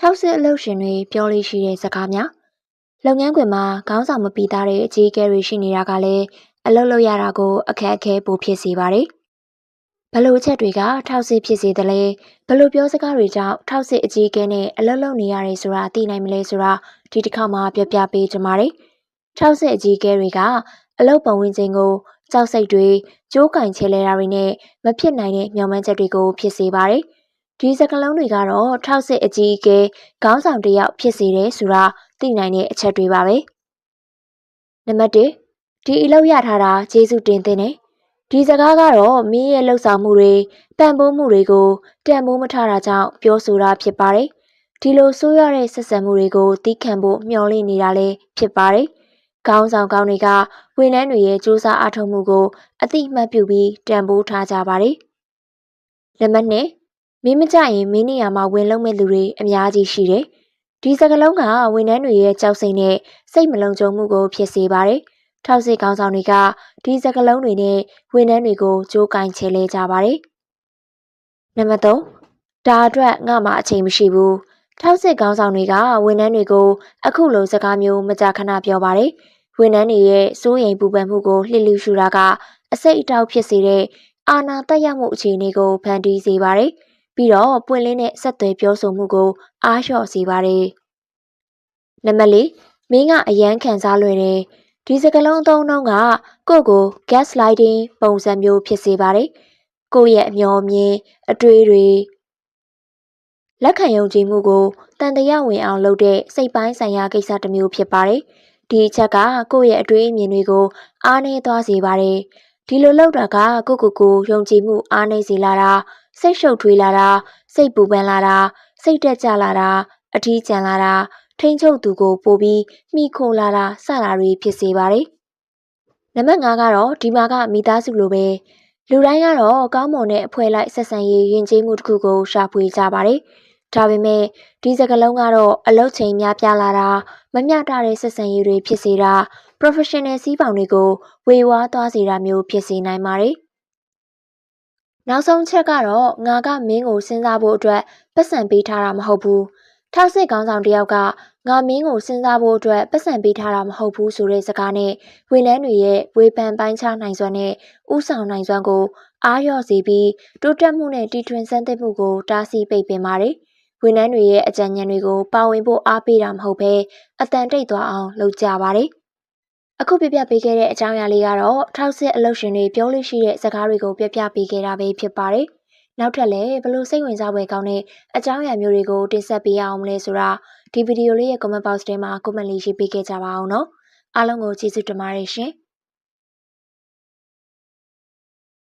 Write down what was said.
ထောက်စစ်အလုပ်ရှင်တွေပြောလို့ရှိတဲ့စကားများလုပ်ငန်းခွင်မှာခေါင်းဆောင်မပီသားတဲ့အကြီးအကဲတွေရှိနေတာကလည်းအလုပ်လုပ်ရတာကိုအခက်အခဲပိုဖြစ်စေပါတယ်ဘလို့ချက်တွေကထောက်စစ်ဖြစ်စေတယ်လဲဘလို့ပြောစကားတွေကြောင့်ထောက်စစ်အကြီးအကဲနဲ့အလုပ်လုပ်နေရတယ်ဆိုတာသိနိုင်မလဲဆိုတာဒီတစ်ခါမှပြပြပေးကြပါမယ်ထောက်စစ်အကြီးအကဲတွေကအလုပ်ပုံဝင်ခြင်းကိုကြောက်စိတ်တွေကြိုးကင်ချဲလဲတာတွေနဲ့မဖြစ်နိုင်တဲ့မျှော်မှန်းချက်တွေကိုဖြစ်စေပါတယ် ဒီစကလုံးတွေကတော့ထောက်စစ်အကြီးအကဲခေါင်းဆောင်တစ်ယောက်ဖြစ်စေတယ်ဆိုတာသိနိုင်တဲ့အချက်တွေပါပဲနံပါတ်1ဒီအလုပ်ရထားတာကျေးဇူးတင်တဲ့နဲ့ဒီစကားကတော့မင်းရဲ့လှုပ်ဆောင်မှုတွေပံ့ပိုးမှုတွေကိုတန်ဖိုးမထားတာကြောင့်ပြောဆိုတာဖြစ်ပါတယ်ဒီလိုဆိုးရတဲ့ဆက်ဆံမှုတွေကိုတီးခံဖို့မျှော်လင့်နေတာလည်းဖြစ်ပါတယ်ခေါင်းဆောင်ကောင်းတွေကဝန်ထမ်းတွေရဲ့စူးစမ်းအားထုတ်မှုကိုအတိအမှတ်ပြုပြီးတန်ဖိုးထားကြပါတယ်လက်မှတ်နဲ့ မင်းမကြရင်မင်းနေရာမှာဝင်လုံးမဲ့လူတွေအများကြီးရှိတယ်။ဒီစကလုံးကဝန်ထမ်းတွေရဲ့ကြောက်စိတ်နဲ့စိတ်မလုံခြုံမှုကိုဖြစ်စေပါတယ်။ထောက်စစ်ကောင်းဆောင်တွေကဒီစကလုံးတွေနဲ့ဝန်ထမ်းတွေကိုကြိုးကင်ချဲလဲကြပါတယ်။နံပါတ်3ဒါအတွက်ငါမှအချိန်မရှိဘူး။ထောက်စစ်ကောင်းဆောင်တွေကဝန်ထမ်းတွေကိုအခုလိုစကားမျိုးမကြာခဏပြောပါတယ်။ဝန်ထမ်းတွေရဲ့စိုးရိမ်ပူပန်မှုကိုလှစ်လူရှူတာကအစိတ်အတောက်ဖြစ်စေတဲ့အာဏာတက်ရောက်မှုအခြေအနေကိုဖန်တီးစေပါတယ်။ ပြီးတော့ပွင့်လင်းတဲ့ဆက်သွယ်ပြောဆိုမှုကို အားလျှော့စေပါတယ်။နံပါတ်၄မင်းကအရန်ခံစားလွယ်တယ်။ဒီစကလုံးအသုံးအနှုန်းကကိုယ့်ကို gaslighting ပုံစံမျိုးဖြစ်စေပါတယ်။ကိုယ့်ရဲ့အမျှော်အမြင်အတွေးတွေလက်ခံယုံကြည်မှုကိုတန်တရားဝင်အောင်လုပ်တဲ့စိတ်ပိုင်းဆိုင်ရာကိစ္စတစ်မျိုးဖြစ်ပါတယ်။ဒီအချက်ကကိုယ့်ရဲ့အတွေးအမြင်တွေကို အားနည်းသွားစေပါတယ်။ဒီလိုလုပ်တာကကိုကိုကိုယုံကြည်မှုအားနည်းစေလာတာ စိတ်ရှုပ်ထွေးလာတာစိတ်ပူပန်လာတာစိတ်တက်ကြလာတာအထီးကျန်လာတာထိန်းချုပ်သူကိုပို့ပြီးမိခိုလာတာစတာတွေဖြစ်စေပါတယ်။နံပါတ်5ကတော့ဒီမှာကမိသားစုလိုပဲလူတိုင်းကတော့ကောင်းမွန်တဲ့အဖွဲလိုက်ဆက်ဆံရေးယဉ်ကျေးမှုတစ်ခုကိုရှာဖွေကြပါတယ်။ဒါပေမဲ့ဒီစကလုံးကတော့အလုတ်ချိန်များပြားလာတာမမျှတတဲ့ဆက်ဆံရေးတွေဖြစ်စေတာ professional စီးပေါင်တွေကိုဝေဝါးသွားစေတာမျိုးဖြစ်စေနိုင်ပါတယ်။ နောက်ဆုံးချက်ကတော့ငါကမင်းကိုစဉ်းစားဖို့အတွက်ပတ်စံပေးထားတာမဟုတ်ဘူးထောက်စစ်ကောင်းဆောင်တယောက်ကငါမင်းကိုစဉ်းစားဖို့အတွက်ပတ်စံပေးထားတာမဟုတ်ဘူးဆိုတဲ့စကားနဲ့ဝန်လန်းတွေရဲ့ဝေဖန်ပိုင်းခြားနိုင်စွမ်းနဲ့ဥဆောင်နိုင်စွမ်းကိုအားလျော့စေပြီးတိုးတက်မှုနဲ့တီထွင်စမ်းသစ်မှုကိုတားဆီးပိတ်ပင်ပါတယ်ဝန်ထမ်းတွေရဲ့အကြံဉာဏ်တွေကိုပါဝင်ဖို့အားပေးတာမဟုတ်ဘဲအတန်တိတ်သွားအောင်လုပ်ကြပါတယ် အခုပြပြပေးခဲ့တဲ့အကြောင်းအရာလေးကတော့ထောက်စစ်အလုပ်ရှင်တွေပြောလို့ရှိတဲ့စကားတွေကိုပြပြပေးခဲ့တာပဲဖြစ်ပါတယ်။နောက်ထပ်လည်းဘလို့စိတ်ဝင်စားဖွယ်ကောင်းတဲ့အကြောင်းအရာမျိုးတွေကိုတင်ဆက်ပေးရအောင်မလဲဆိုတာဒီဗီဒီယိုလေးရဲ့ comment box ထဲမှာ comment လေးရေးပေးခဲ့ကြပါအောင်နော်။အားလုံးကိုကျေးဇူးတင်ပါတယ်ရှင်။